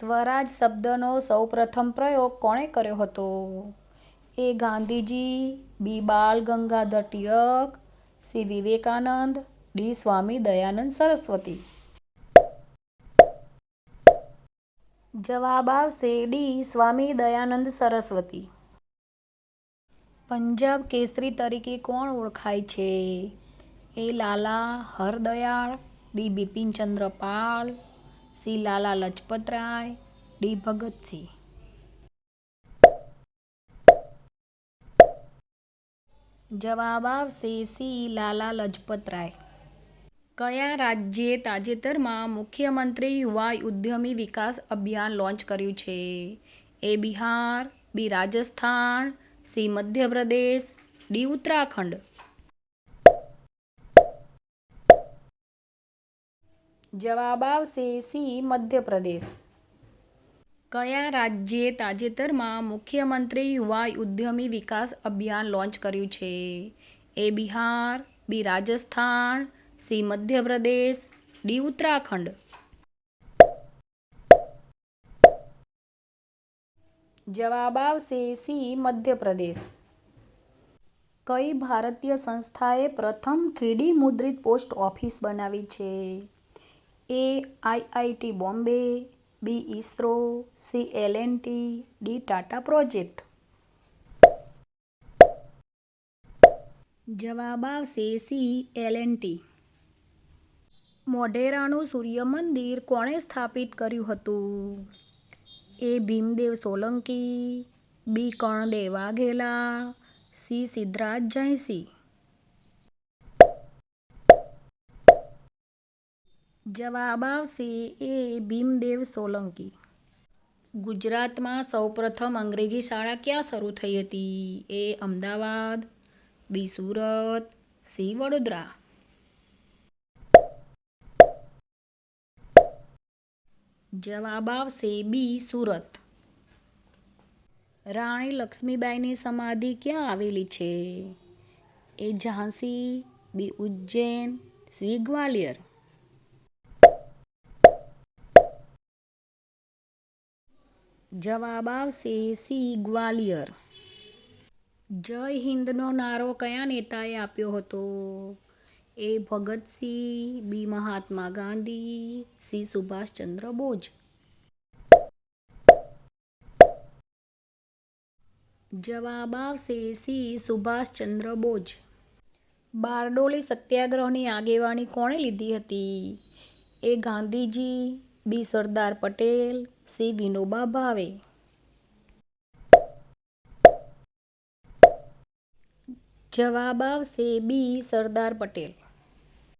સ્વરાજ શબ્દનો સૌપ્રથમ પ્રયોગ કોણે કર્યો હતો? A Gandhiji, B. Bal Gangadhar Tilak C. Vivekanand, D. Swami Dayanand Saraswati. જવાબ આવશે ડી. સ્વામી દયાનંદ સરસ્વતી. પંજાબ કેસરી તરીકે કોણ ઓળખાય છે? A Lala Hardayal B Bipinchandra Pal C Lala Lajpatrai, D Bhagat Singh. જવાબ આવશે સી લાલા લજપતરાય. કયા રાજ્યે તાજેતરમાં મુખ્યમંત્રી યુવા ઉદ્યમી વિકાસ અભિયાન લોન્ચ કર્યું છે? A Bihar, B Rajasthan, C Madhya Pradesh, D Uttarakhand. જવાબ આવશે સી, મધ્યપ્રદેશ. કયા રાજ્યે તાજેતરમાં મુખ્યમંત્રી યુવા ઉદ્યમી વિકાસ અભિયાન લોન્ચ કર્યું છે? A Bihar, B Rajasthan, C Madhya Pradesh, D Uttarakhand. જવાબ આવશે સી, મધ્યપ્રદેશ. કઈ ભારતીય સંસ્થાએ પ્રથમ થ્રીડી મુદ્રિત પોસ્ટ ઓફિસ બનાવી છે? A IIT Bombay B ISRO C L N T D Tata project જવાબ આવશે સી ટી મોઢેરાનું સૂર્ય મંદિર કોણે સ્થાપિત કર્યું હતું? A Bhimdev Solanki B Karndev Vaghela C Siddhraj Jaysinh જવાબ આવશે એ ભીમદેવ સોલંકી. ગુજરાતમાં સૌપ્રથમ અંગ્રેજી શાળા ક્યાં શરૂ થઈ હતી? A Ahmedabad, B Surat, C Vadodara. જવાબ આવશે બી સુરત. રાણી લક્ષ્મીબાઈની સમાધિ ક્યાં આવેલી છે? A Jhansi, B Ujjain, C Gwalior. જવાબ આવશે સી, ગ્વાલિયર. જય હિન્દનો નારો કયા નેતાએ આપ્યો હતો? A Bhagat Singh B Mahatma Gandhi, C Subhashchandra Bose. જવાબ આવશે સી સુભાષચંદ્ર બોઝ. બારડોલી સત્યાગ્રહની આગેવાની કોણે લીધી હતી? A Gandhiji B Sardar Patel C Vinoba Bhave. જવાબ આવશે બી સરદાર પટેલ.